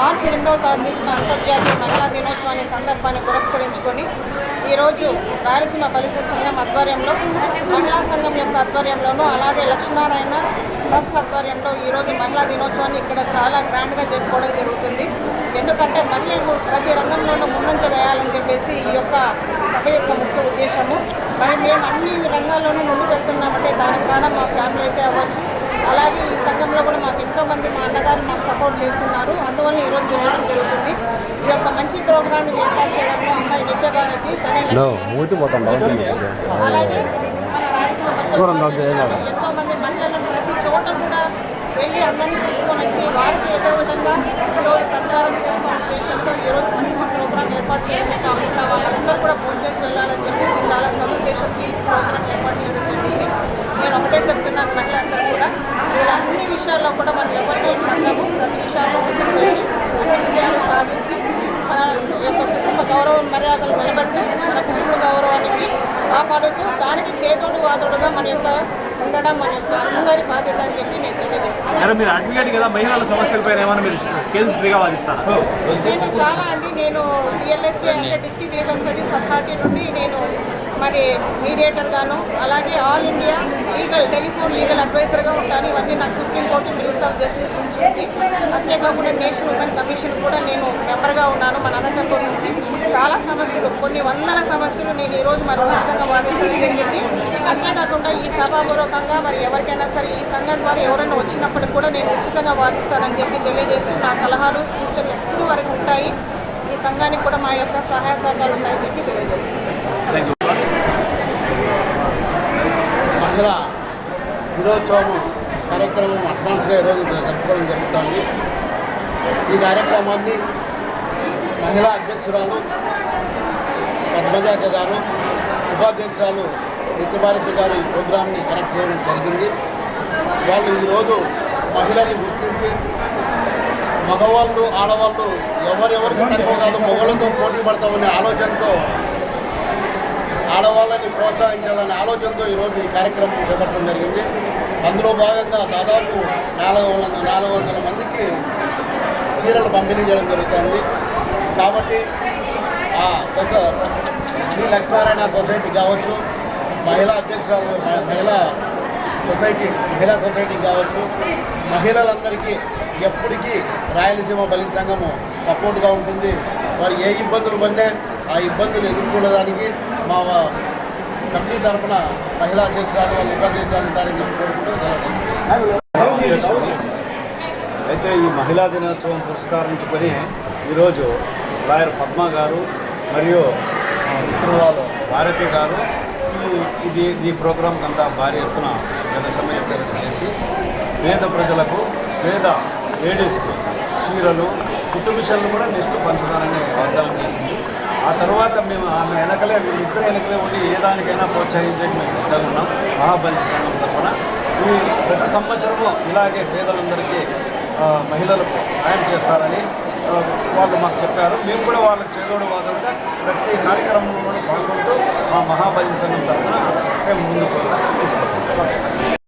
మార్చి రెండవ తారీఖున అంతర్జాతీయ మహిళా దినోత్సవాన్ని సందర్భాన్ని పురస్కరించుకొని ఈరోజు రాయలసీమ బలిజ సంఘం ఆధ్వర్యంలో మహిళా సంఘం యొక్క ఆధ్వర్యంలోనూ అలాగే లక్ష్మీనారాయణ ట్రస్ట్ ఆధ్వర్యంలో ఈరోజు మహిళా దినోత్సవాన్ని ఇక్కడ చాలా గ్రాండ్గా జరుపుకోవడం జరుగుతుంది. ఎందుకంటే మహిళలు ప్రతి రంగంలోనూ ముందంజ వేయాలని చెప్పేసి ఈ యొక్క సభ యొక్క ముఖ్య ఉద్దేశము. మరి మేము అన్ని రంగాల్లోనూ ముందుకు వెళ్తున్నామంటే దానికి కారణం మా ఫ్యామిలీ అయితే అవ్వచ్చు. అలాగే ఈ సంఘంలో కూడా మా ఎంతో మంది మా అన్నగారు మాకు సపోర్ట్ చేస్తున్నారు. అందువల్ల ఈరోజు చేయడం జరుగుతుంది. ఈ యొక్క మంచి ప్రోగ్రామ్ ఏర్పాటు చేయడంలో అమ్మాయి నిత్య భారతి అలాగే మన రాయలసీమ బంధు దూరం కాదు, ఫౌండేషన్ ఏం ఎంతో మంది మహిళలను ప్రతి చోట కూడా వెళ్ళి అందరినీ తీసుకొని వచ్చి వారికి ఏదో విధంగా ఈరోజు సత్కారం చేసుకునే ఉద్దేశంతో ఈరోజు మంచి ప్రోగ్రామ్ ఏర్పాటు చేయడమే కాకుండా వాళ్ళందరూ కూడా భోజనం చేసి వెళ్ళాలని చెప్పేసి చాలా సదుద్దేశంతో ఈ ప్రోగ్రామ్ ఏర్పాటు చేయడం జరిగింది నేను ఒకటే చెప్తున్నాను మహిళలందరూ కూడా మీరు అన్ని విషయాల్లో కూడా మనం ఎవరికైనా తగ్గము ప్రతి విషయాల్లో ముందుకు వెళ్ళి అన్ని విజయాలు సాధించి మన యొక్క కుటుంబ గౌరవ మర్యాదలు నిలబెడుతూ మన కుటుంబ గౌరవానికి కాపాడుతూ దానికి చేదోడు వాదోడుగా మన యొక్క ఉండడం మన యొక్క అందరి బాధ్యత అని చెప్పి నేను తెలియజేస్తాను నేను చాలా అండి నేను డిఎల్ఎస్ఏ అంటే డిస్ట్రిక్ట్ లీగల్ సర్వీస్ అథారిటీ నుండి మరి మీడియేటర్గాను అలాగే all India legal telephone legal అడ్వైజర్గా ఉంటాను ఇవన్నీ నాకు సుప్రీంకోర్టు మినిస్టర్ ఆఫ్ జస్టిస్ నుంచి అంతేకాకుండా నేషనల్ ఉమెన్ కమిషన్ కూడా నేను మెంబర్గా ఉన్నాను మన అనంతపురం నుంచి. చాలా సమస్యలు కొన్ని వందల సమస్యలు నేను ఈరోజు మరి ఉచితంగా వాదించడం జరిగింది. అంతేకాకుండా ఈ సభాపూర్వకంగా మరి ఎవరికైనా సరే ఈ సంఘం ద్వారా ఎవరైనా వచ్చినప్పటికి కూడా నేను ఉచితంగా వాదిస్తానని చెప్పి తెలియజేస్తూ నా సలహాలు సూచనలు ఎప్పుడు వరకు ఉంటాయి? ఈ సంఘానికి కూడా మా యొక్క సహాయ సహకారాలు ఉన్నాయని చెప్పి తెలియజేస్తున్నాను. మహిళా దినోత్సవం కార్యక్రమం అడ్వాన్స్గా ఈరోజు జరుపుకోవడం జరుగుతుంది. ఈ కార్యక్రమాన్ని మహిళా అధ్యక్షురాలు పద్మజాక గారు ఉపాధ్యక్షురాలు నిత్యభారతి గారు ఈ ప్రోగ్రామ్ని కనెక్ట్ చేయడం జరిగింది. వాళ్ళు ఈరోజు మహిళల్ని గుర్తించి మగవాళ్ళు ఆడవాళ్ళు ఎవరెవరికి తక్కువ కాదు మగవాళ్ళతో పోటీ పడతామనే ఆలోచనతో ఆడవాళ్ళని ప్రోత్సహించాలనే ఆలోచనతో ఈరోజు ఈ కార్యక్రమం చేపట్టడం జరిగింది. అందులో భాగంగా దాదాపు నాలుగు నాలుగు వందల మందికి చీరలు పంపిణీ చేయడం జరుగుతుంది. కాబట్టి ఆ సొస శ్రీ లక్ష్మీనారాయణ సొసైటీ కావచ్చు మహిళా అధ్యక్షురాలు మహిళా సొసైటీ మహిళా సొసైటీ కావచ్చు మహిళలందరికీ ఎప్పటికీ రాయలసీమ బలి సంఘము సపోర్ట్గా ఉంటుంది. వారు ఏ ఇబ్బందులు పడినా ఆ ఇబ్బందులు ఎదుర్కొనేదానికి మా కమిటీ తరఫున మహిళా అధ్యక్షురాలు వాళ్ళు ఉపాధ్యక్షురాలు ఉంటారని చెప్పి కోరుకుంటూ అయితే ఈ మహిళా దినోత్సవం పురస్కరించుకొని ఈరోజు లాయర్ పద్మ గారు మరియు ఆ, మిత్రురాలు భారతి గారు ఇది ఈ ప్రోగ్రాం అంతా భారీ ఎత్తున జన సమయం చేసి పేద ప్రజలకు పేద లేడీస్కి చీరలు కుటుంబ మిషన్లు కూడా నెక్స్ట్ పంచుతానని వాగ్దానం చేసింది. ఆ తర్వాత మేము ఆమె వెనకలే ఇద్దరు వెనకలే ఉండి ఏ దానికైనా ప్రోత్సహించేకి మేము సిద్ధంగా ఉన్నాం. మహాబలి సంఘం తరఫున. ఈ ప్రతి సంవత్సరంలో ఇలాగే పేదలందరికీ మహిళలకు సాయం చేస్తారని వాళ్ళు మాకు చెప్పారు. మేము కూడా వాళ్ళకి చేదోడు వాదోడుగా ప్రతి కార్యక్రమంలో పాల్గొంటూ మా మహాబలి సంఘం తరఫున మేము ముందుకు తీసుకుంటాం